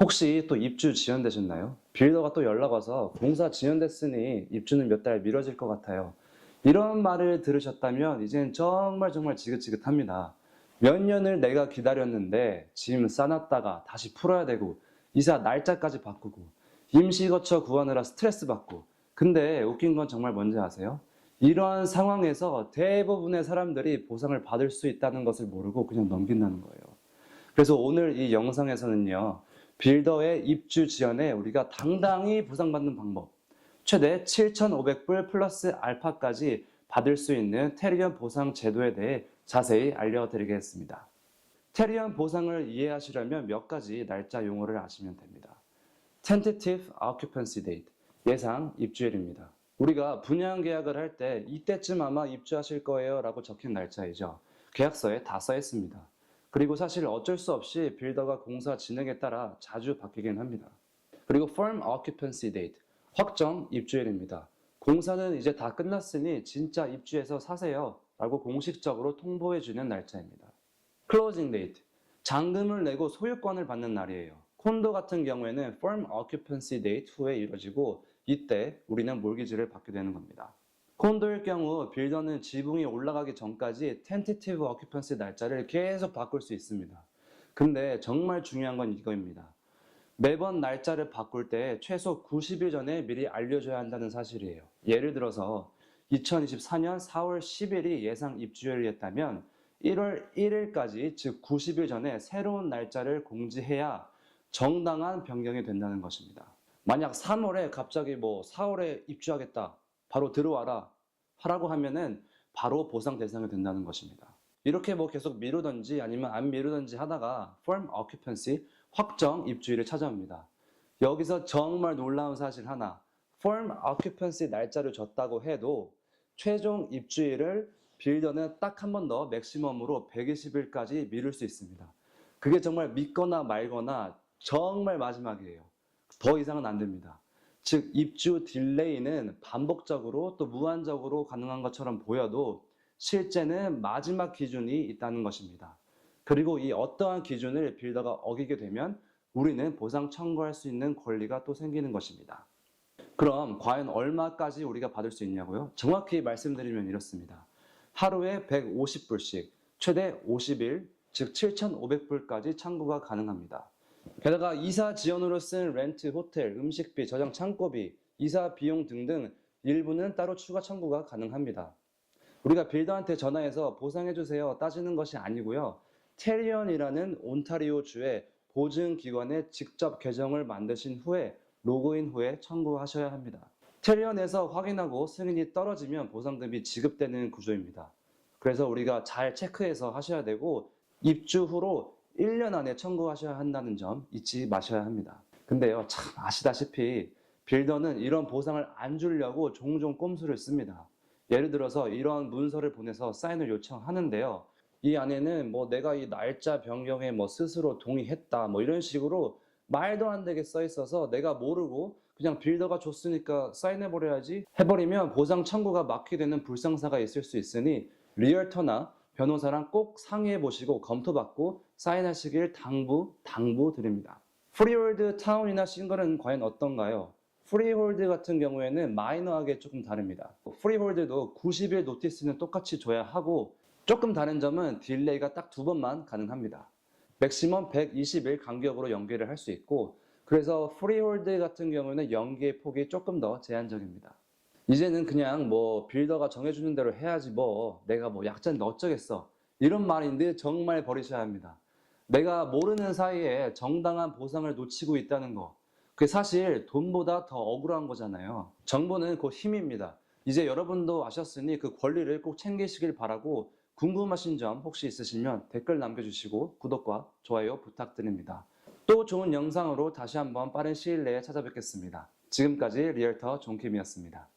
혹시 또 입주 지연되셨나요? 빌더가 또 연락 와서 공사 지연됐으니 입주는 몇 달 미뤄질 것 같아요. 이런 말을 들으셨다면 이젠 정말 정말 지긋지긋합니다. 몇 년을 내가 기다렸는데 짐 싸놨다가 다시 풀어야 되고 이사 날짜까지 바꾸고 임시 거처 구하느라 스트레스 받고 근데 웃긴 건 정말 뭔지 아세요? 이러한 상황에서 대부분의 사람들이 보상을 받을 수 있다는 것을 모르고 그냥 넘긴다는 거예요. 그래서 오늘 이 영상에서는요, 빌더의 입주 지연에 우리가 당당히 보상받는 방법, 최대 7,500불 플러스 알파까지 받을 수 있는 테리언 보상 제도에 대해 자세히 알려드리겠습니다. 테리언 보상을 이해하시려면 몇 가지 날짜 용어를 아시면 됩니다. Tentative Occupancy Date, 예상 입주일입니다. 우리가 분양 계약을 할 때 이때쯤 아마 입주하실 거예요 라고 적힌 날짜이죠. 계약서에 다 써 있습니다. 그리고 사실 어쩔 수 없이 빌더가 공사 진행에 따라 자주 바뀌긴 합니다. 그리고 Firm Occupancy Date, 확정 입주일입니다. 공사는 이제 다 끝났으니 진짜 입주해서 사세요 라고 공식적으로 통보해주는 날짜입니다. Closing Date, 잔금을 내고 소유권을 받는 날이에요. 콘도 같은 경우에는 Firm Occupancy Date 후에 이루어지고 이때 우리는 몰기지를 받게 되는 겁니다. 콘도일 경우 빌더는 지붕이 올라가기 전까지 텐티티브 어큐펀시 날짜를 계속 바꿀 수 있습니다. 근데 정말 중요한 건 이거입니다. 매번 날짜를 바꿀 때 최소 90일 전에 미리 알려줘야 한다는 사실이에요. 예를 들어서 2024년 4월 10일이 예상 입주일이었다면 1월 1일까지 즉 90일 전에 새로운 날짜를 공지해야 정당한 변경이 된다는 것입니다. 만약 3월에 갑자기 뭐 4월에 입주하겠다. 바로 들어와라. 하라고 하면은 바로 보상 대상이 된다는 것입니다. 이렇게 뭐 계속 미루던지 아니면 안 미루던지 하다가 firm occupancy 확정 입주일을 찾아옵니다. 여기서 정말 놀라운 사실 하나. firm occupancy 날짜를 줬다고 해도 최종 입주일을 빌더는 딱 한 번 더 맥시멈으로 120일까지 미룰 수 있습니다. 그게 정말 믿거나 말거나 정말 마지막이에요. 더 이상은 안 됩니다. 즉, 입주 딜레이는 반복적으로 또 무한적으로 가능한 것처럼 보여도 실제는 마지막 기준이 있다는 것입니다. 그리고 이 어떠한 기준을 빌더가 어기게 되면 우리는 보상 청구할 수 있는 권리가 또 생기는 것입니다. 그럼 과연 얼마까지 우리가 받을 수 있냐고요? 정확히 말씀드리면 이렇습니다. 하루에 150불씩 최대 50일, 즉 7,500불까지 청구가 가능합니다. 게다가 이사 지원으로 쓴 렌트, 호텔, 음식비, 저장 창고비, 이사 비용 등등 일부는 따로 추가 청구가 가능합니다. 우리가 빌더한테 전화해서 보상해주세요 따지는 것이 아니고요. 테리언이라는 온타리오 주의 보증기관에 직접 계정을 만드신 후에 로그인 후에 청구하셔야 합니다. 테리언에서 확인하고 승인이 떨어지면 보상금이 지급되는 구조입니다. 그래서 우리가 잘 체크해서 하셔야 되고 입주 후로 1년 안에 청구하셔야 한다는 점 잊지 마셔야 합니다. 근데요, 참 아시다시피 빌더는 이런 보상을 안 주려고 종종 꼼수를 씁니다. 예를 들어서 이런 문서를 보내서 사인을 요청하는데요. 이 안에는 뭐 내가 이 날짜 변경에 뭐 스스로 동의했다 뭐 이런 식으로 말도 안 되게 써 있어서 내가 모르고 그냥 빌더가 줬으니까 사인해 버려야지 해버리면 보상 청구가 막히게 되는 불상사가 있을 수 있으니 리얼터나 변호사랑 꼭 상의해 보시고 검토받고 사인하시길 당부 당부 드립니다. 프리홀드 타운이나 싱글은 과연 어떤가요? 프리홀드 같은 경우에는 마이너하게 조금 다릅니다. 프리홀드도 90일 노티스는 똑같이 줘야 하고 조금 다른 점은 딜레이가 딱 두 번만 가능합니다. 맥시멈 120일 간격으로 연기를 할 수 있고 그래서 프리홀드 같은 경우는 연기의 폭이 조금 더 제한적입니다. 이제는 그냥 뭐 빌더가 정해주는 대로 해야지 뭐 내가 뭐 약자는 어쩌겠어 이런 말인데 정말 버리셔야 합니다. 내가 모르는 사이에 정당한 보상을 놓치고 있다는 거 그게 사실 돈보다 더 억울한 거잖아요. 정보는 곧 힘입니다. 이제 여러분도 아셨으니 그 권리를 꼭 챙기시길 바라고 궁금하신 점 혹시 있으시면 댓글 남겨주시고 구독과 좋아요 부탁드립니다. 또 좋은 영상으로 다시 한번 빠른 시일 내에 찾아뵙겠습니다. 지금까지 리얼터 존킴이었습니다.